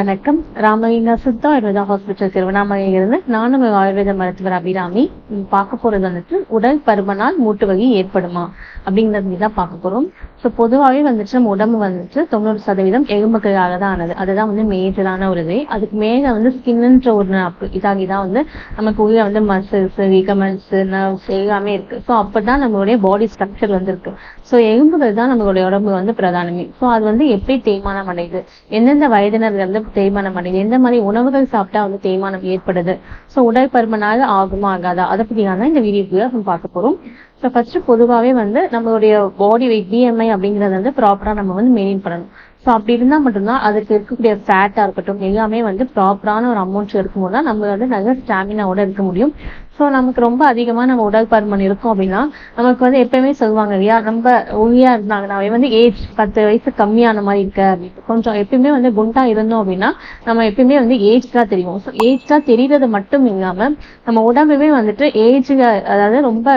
வணக்கம். ராமலிங்கா சித்தா ஆயுர்வேதா ஹாஸ்பிட்டல் திருவண்ணாமலையிலிருந்து நானும் ஒரு ஆயுர்வேத மருத்துவர் அபிராமி. பார்க்க போறது வந்துட்டு உடல் பருமனால் மூட்டு வலி ஏற்படுமா அப்படிங்கறது தான் பார்க்க போறோம். ஸோ பொதுவாகவே வந்துட்டு நம்ம உடம்பு வந்துட்டு தொண்ணூறு சதவீதம் எலும்புகளாக தான் ஆனது. அதுதான் வந்து மேஜரான ஒரு இது. அதுக்கு மேல வந்து ஸ்கின்ன்ற ஒரு இதாகி தான் வந்து நமக்கு உள்ள வந்து மசில்ஸ் லிகமெண்ட்ஸ் நர்வ்ஸ் எல்லாமே இருக்கு. ஸோ அப்பதான் நம்மளுடைய பாடி ஸ்ட்ரக்சர் வந்து இருக்கு. ஸோ எலும்புகள் தான் நம்மளுடைய உடம்பு வந்து பிரதானமே. ஸோ அது வந்து எப்படி தேய்மானம் அடையுது? எந்தெந்த வயதினர்கள் வந்து தேய்மானம் அடையுது எந்த மாதிரி உணவுகள் சாப்பிட்டா வந்து தேய்மானம் ஏற்படுது? ஸோ உடல் பருமனால ஆகுமா ஆகாதா? அதை பத்தி இந்த வீடியோக்குள்ள நம்ம பார்க்க போறோம். ஸோ ஃபர்ஸ்ட் பொதுவாகவே வந்து நம்மளுடைய பாடி வெயிட் பிஎம்ஐ அப்படிங்கறத வந்து ப்ராப்பரா நம்ம வந்து மெயின்டைன் பண்ணணும். ஸோ அப்படி இருந்தால் மட்டும்தான் அதுக்கு இருக்கக்கூடிய ஃபேட்டாக இருக்கட்டும் எல்லாமே வந்து ப்ராப்பரான ஒரு அமௌண்ட் இருக்கும்போது தான் நம்ம வந்து நல்ல ஸ்டாமினாவோட இருக்க முடியும். ஸோ நமக்கு ரொம்ப அதிகமாக நம்ம உடல் பருமன் இருக்கும் அப்படின்னா நமக்கு வந்து எப்பயுமே சொல்லுவாங்க இல்லையா ரொம்ப ஒல்லியா இருந்தாங்கனாவே வந்து ஏஜ் பத்து வயசு கம்மியான மாதிரி இருக்க அப்படின்னு கொஞ்சம் எப்பயுமே வந்து குண்டா இருந்தோம் அப்படின்னா நம்ம எப்பயுமே வந்து ஏஜ் தான் தெரியும் ஸோ ஏஜ் தான் தெரியறது மட்டும் இல்லாமல் நம்ம உடம்புமே வந்துட்டு ஏஜ் அதாவது ரொம்ப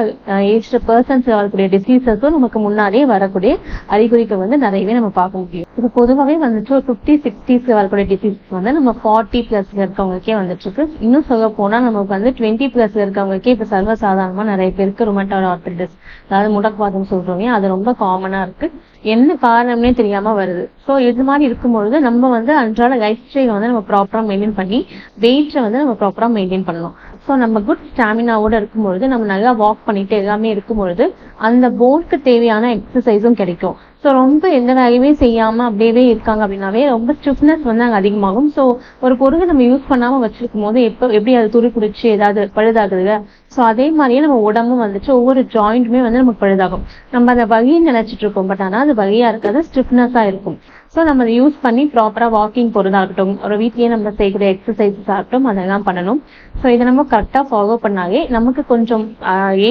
ஏஜ்டு பர்சன்ஸ் வரக்கூடிய டிசீசஸும் நமக்கு முன்னாடியே வரக்கூடிய அறிகுறிகள் வந்து நிறையவே நம்ம பார்க்க முடியும். இப்போ பொதுவாகவே வந்துட்டு ஒரு ஃபிஃப்டி சிக்ஸ்டீஸ்ல வரக்கூடிய டிசீஸ் வந்து நம்ம ஃபார்ட்டி பிளஸ்ல இருக்கவங்களுக்கே வந்துட்டு இருக்கு இன்னும் சொல்ல போனா நமக்கு வந்து டுவெண்ட்டி பிளஸ்ல இருக்கவங்களுக்கே இப்போ சர்வசாதாரணமா நிறைய பேருக்கு ரொமட்டோட ஆர்த்ரைட்டிஸ் அதாவது முடக்குவாதம் சொல்றவங்க அது ரொம்ப காமனா இருக்கு. என்ன காரணம்னே தெரியாம வருது. ஸோ இது மாதிரி இருக்கும்பொழுது நம்ம வந்து அன்றாட லைஃப் ஸ்டைலை வந்து நம்ம ப்ராப்பரா மெயின்டைன் பண்ணி வெயிட்டை வந்து நம்ம ப்ராப்பரா மெயின்டைன் பண்ணணும் ஸோ நம்ம குட் ஸ்டாமினாவோட இருக்கும்பொழுது நம்ம நல்லா வாக் பண்ணிட்டு எல்லாமே இருக்கும்பொழுது அந்த போனுக்கு தேவையான எக்ஸசைஸும் கிடைக்கும். ஸோ ரொம்ப எந்த வேலையுமே செய்யாம அப்படியே இருக்காங்க அப்படின்னாவே ரொம்ப ஸ்டிஃப்னஸ் வந்து அங்கே அதிகமாகும். ஸோ ஒரு பொருளை நம்ம யூஸ் பண்ணாம வச்சிருக்கும் போது எப்போ எப்படி அது துரு பிடிச்சி ஏதாவது பழுதாகுதுல? ஸோ அதே மாதிரியே நம்ம உடம்பும் வந்துச்சு ஒவ்வொரு ஜாயிண்ட்டுமே வந்து நமக்கு பழுதாகும். நம்ம அதை வலின்னு நினைச்சிட்டு இருக்கோம் பட் ஆனால் அது வலியா இருக்காது ஸ்டிஃப்னஸாக இருக்கும். ஸோ நம்ம அதை யூஸ் பண்ணி ப்ராப்பராக வாக்கிங் போறதா இருக்கட்டும் ஒரு வீட்லேயே நம்ம செய்யக்கூடிய எக்ஸசைசஸ் ஆகட்டும் அதெல்லாம் பண்ணணும். ஸோ இதை நம்ம கரெக்டாக ஃபாலோ பண்ணாலே நமக்கு கொஞ்சம்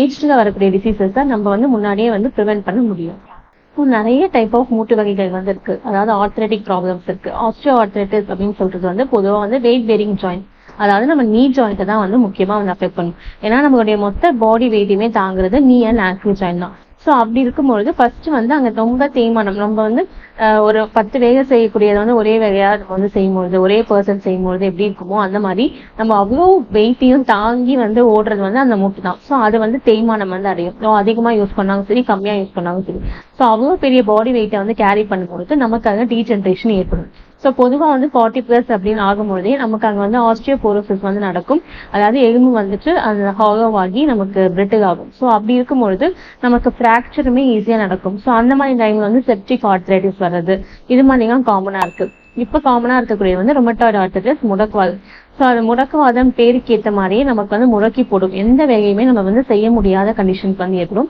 ஏஜ்ல வரக்கூடிய டிசீசஸை நம்ம வந்து முன்னாடியே வந்து ப்ரிவென்ட் பண்ண முடியும். இப்போ நிறைய டைப் ஆஃப் மூட்டு வகைகள் வந்து இருக்கு அதாவது ஆர்த்ரெட்டிக் ப்ராப்ளம்ஸ் இருக்கு. ஆஸ்ட்ரியோ ஆர்த்ரைட்டிஸ் அப்படின்னு சொல்றது வந்து பொதுவா வந்து வெயிட் பேரிங் ஜாயின் அதாவது நம்ம நீ ஜாயிண்ட்டை தான் வந்து முக்கியமா வந்து அஃபெக்ட் பண்ணும். ஏன்னா நம்மளுடைய மொத்த பாடி வெயிட்டுமே தாங்குறது நீ அண்ட் ஆக்சில் ஜாயின் தான். ஸோ அப்படி இருக்கும்பொழுது ஃபர்ஸ்ட் வந்து அங்க ரொம்ப தேய்மானம். நம்ம வந்து ஆஹ், ஒரு பத்து வேலை செய்யக்கூடியதை வந்து ஒரே வேலையா நம்ம வந்து செய்யும்பொழுது ஒரே பர்சன் செய்யும்பொழுது எப்படி இருக்குமோ அந்த மாதிரி நம்ம அவ்வளோ வெயிட்டையும் தாங்கி வந்து ஓடுறது வந்து அந்த மூட்டு தான். ஸோ அது வந்து தேய்மானம் வந்து அடையும். ஸோ அதிகமா யூஸ் பண்ணாலும் சரி கம்மியா யூஸ் பண்ணாலும் சரி. ஸோ அவ்வளோ பெரிய பாடி வெயிட்டை வந்து கேரி பண்ணும்பொழுது நமக்கு அங்கே டீஜென்ரேஷன் ஏற்படும். ஸோ பொதுவாக வந்து ஃபார்ட்டி ப்ளஸ் அப்படின்னு ஆகும்பொழுதே நமக்கு அங்கே வந்து ஆஸ்டியோபோரோசிஸ் வந்து நடக்கும். அதாவது எலும்பு வந்துட்டு அந்த ஹாலோவாகி நமக்கு பிரிட்டில் ஆகும். ஸோ அப்படி இருக்கும்பொழுது நமக்கு ஃப்ராக்சருமே ஈஸியாக நடக்கும். ஸோ அந்த மாதிரி டைம்ல வந்து செப்டிக் ஆர்த்ரைட்டிஸ் வர்றது. இது மாதிரிலாம் காமனாக இருக்கு. இப்போ காமனாக இருக்கக்கூடிய வந்து ரொமட்டாய்டு ஆர்த்தட்டிஸ் முடக்குவாதம் ஸோ அது முடக்கவாதம் பேருக்கு ஏற்ற மாதிரியே நமக்கு வந்து முடக்கி போடும். எந்த வேலையுமே நம்ம வந்து செய்ய முடியாத கண்டிஷனுக்கு வந்து ஏற்படும்.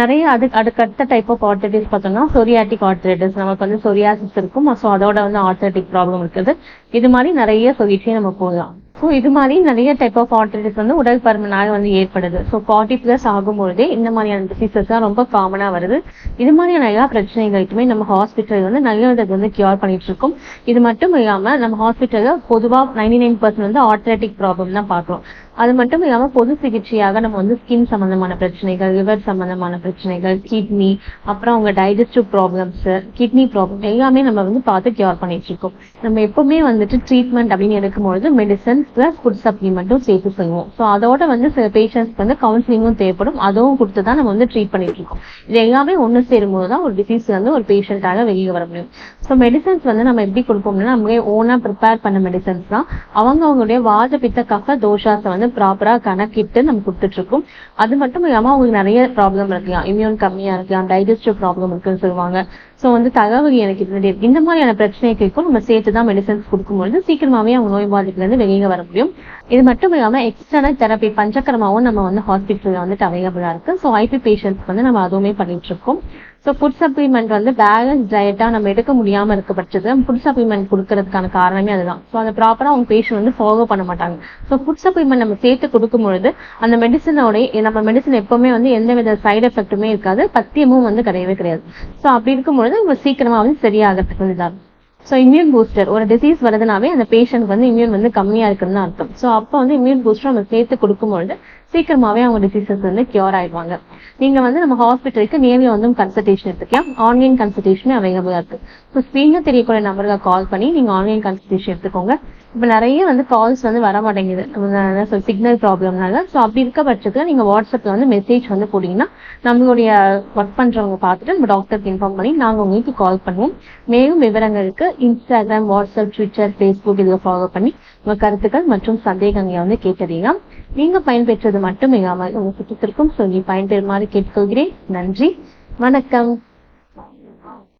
நிறைய அது அடுக்கடுத்த டைப் ஆஃப் ஆர்த்தட்டிஸ் பார்த்தோம்னா சொரியாட்டிக் ஆர்த்ரைட்டிஸ் நமக்கு வந்து சொரியாசிஸ் இருக்கும். ஸோ அதோட வந்து ஆர்த்தட்டிக் ப்ராப்ளம் இருக்குது. இது மாதிரி நிறைய சொல்லிட்டே நம்ம போகலாம். ஸோ இது மாதிரி நிறைய டைப் ஆஃப் ஆர்த்ரைட்டிஸ் வந்து உடல் பருமனால வந்து ஏற்படுது. ஸோ ஃபார்ட்டி ப்ளஸ் ஆகும்பொழுதே இந்த மாதிரியான டிசீசஸ் தான் ரொம்ப காமனா வருது. இது மாதிரியான எல்லா பிரச்சனைகளுக்குமே நம்ம ஹாஸ்பிட்டல் வந்து நல்ல இதுக்கு வந்து கியூர் பண்ணிட்டு இருக்கோம். இது மட்டும் இல்லாம நம்ம ஹாஸ்பிட்டலில் பொதுவா நைன்டி நைன் பர்சன்ட் வந்து ஆர்த்ரைட்டிக் ப்ராப்ளம் தான் பார்க்குறோம். அது மட்டும் இல்லாம பொது சிகிச்சையாக நம்ம வந்து ஸ்கின் சம்பந்தமான பிரச்சனைகள் லிவர் சம்பந்தமான பிரச்சனைகள் கிட்னி அப்புறம் அவங்க டைஜஸ்டிவ் ப்ராப்ளம்ஸ் கிட்னி ப்ராப்ளம் எல்லாமே நம்ம வந்து பார்த்து கியூர் பண்ணிட்டு இருக்கோம் நம்ம எப்பவுமே வந்துட்டு ட்ரீட்மெண்ட் அப்படின்னு எடுக்கும்பொழுது மெடிசன் பிளஸ் ஃபுட் சப்ளிமெண்ட்டும் சேர்த்து செய்வோம். ஸோ அதோட வந்து சில பேஷண்ட்ஸ்க்கு வந்து கவுன்சிலிங்கும் தேவைப்படும். அதுவும் கொடுத்து தான் நம்ம வந்து ட்ரீட் பண்ணிட்டு இருக்கோம் இது எல்லாமே ஒன்று சேரும்போது தான் ஒரு டிசீஸ் வந்து ஒரு பேஷண்ட்டாக வெளியே வர முடியும். ஸோ மெடிசன்ஸ் வந்து நம்ம எப்படி கொடுப்போம்னா நம்மளே ஓனாக ப்ரிப்பேர் பண்ண மெடிசன்ஸ் தான். அவங்க அவங்களுடைய வாத பித்த கஃப தோஷாஸை வந்து ப்ராப்பரா கணக்கிட்டு நம்ம கொடுத்துட்ருக்கோம். அது மட்டும் இல்லாம அவங்களுக்கு நிறைய ப்ராப்ளம் இருக்கலாம் இம்யூன் கம்மியா இருக்கலாம் டைஜஸ்டிவ் ப்ராப்ளம் இருக்குன்னு சொல்லுவாங்க. ஸோ வந்து தகவல் எனக்கு இருந்துட்டே இருக்கு. இந்த மாதிரியான பிரச்சனைகளுக்கும் நம்ம சேர்த்து தான் மெடிசன்ஸ் கொடுக்கும்பொழுது சீக்கிரமாகவே அவங்க நோய் பாதிப்புலேருந்து வெளியே வர முடியும். இது மட்டும் இல்லாமல் எக்ஸ்டர்னல் தெரப்பி பஞ்சக்கரமாகவும் நம்ம வந்து ஹாஸ்பிட்டலில் வந்துட்டு அவைலபிளா இருக்கு. ஸோ ஐபி பேஷண்ட்ஸ்க்கு வந்து நம்ம அதுவுமே பண்ணிட்டு இருக்கோம். ஸோ ஃபுட் சப்ளிமெண்ட் வந்து பேலன்ஸ் டயட்டாக நம்ம எடுக்க முடியாமல் இருக்க பட்சத்தில் ஃபுட் சப்ளிமெண்ட் கொடுக்கறதுக்கான காரணமே அதுதான். ஸோ அதை ப்ராப்பராக அவங்க பேஷண்ட் வந்து ஃபாலோ பண்ண மாட்டாங்க. ஸோ ஃபுட் சப்ளிமெண்ட் நம்ம சேர்த்து கொடுக்கும்பொழுது அந்த மெடிசனோடைய நம்ம மெடிசன் எப்போவுமே வந்து எந்த வித சைடு எஃபெக்ட்டுமே இருக்காது. பத்தியமும் வந்து கிடையவே கிடையாது. ஸோ அப்படி பொழுது நம்ம சீக்கிரமா வந்து சரியாகிறதுக்கு வந்து இதாகும் ஸோ இம்யூன் பூஸ்டர் ஒரு டிசீஸ் வருதுனாவே அந்த பேஷண்ட் வந்து இம்யூன் வந்து கம்மியா இருக்குன்னு அர்த்தம். ஸோ அப்போ வந்து இம்யூன் பூஸ்டர் நம்ம சேர்த்து கொடுக்கும்பொழுது சீக்கிரமாவே அவங்க டிசீசஸ் வந்து கியூர் ஆயிடுவாங்க. நீங்க வந்து நம்ம ஹாஸ்பிட்டலுக்கு நேரில் வந்து கன்சல்டேஷன் எடுத்துக்கலாம். ஆன்லைன் கன்சல்டேஷனே அவைலபிளா இருக்கு. ஸோ ஸ்க்ரீன்ல தெரியக்கூடிய நம்பருக்கு கால் பண்ணி நீங்க ஆன்லைன் கன்சல்டேஷன் எடுத்துக்கோங்க. இப்போ நிறைய வந்து கால்ஸ் வந்து வர மாட்டேங்குது. சிக்னல் ப்ராப்ளம்னால ஸோ அப்படி இருக்க பட்சத்தில் நீங்கள் வாட்ஸ்அப்பில் வந்து மெசேஜ் வந்து போட்டிங்கன்னா நம்மளுடைய ஒர்க் பண்ணுறவங்க பார்த்துட்டு நம்ம டாக்டருக்கு இன்ஃபார்ம் பண்ணி நாங்கள் உங்களுக்கு கால் பண்ணுவோம். மேலும் விவரங்களுக்கு இன்ஸ்டாகிராம் வாட்ஸ்அப் ட்விட்டர் ஃபேஸ்புக் இதில் ஃபாலோ பண்ணி உங்கள் கருத்துக்கள் மற்றும் சந்தேகங்களை வந்து கேட்டதீங்க நீங்கள் பயன்பெற்றது மட்டும் இல்லாமல் உங்கள் சுற்றத்திற்கும் சொல்லி பயன்பெறுமாறு கேட்டுக்கொள்கிறேன். நன்றி. வணக்கம்.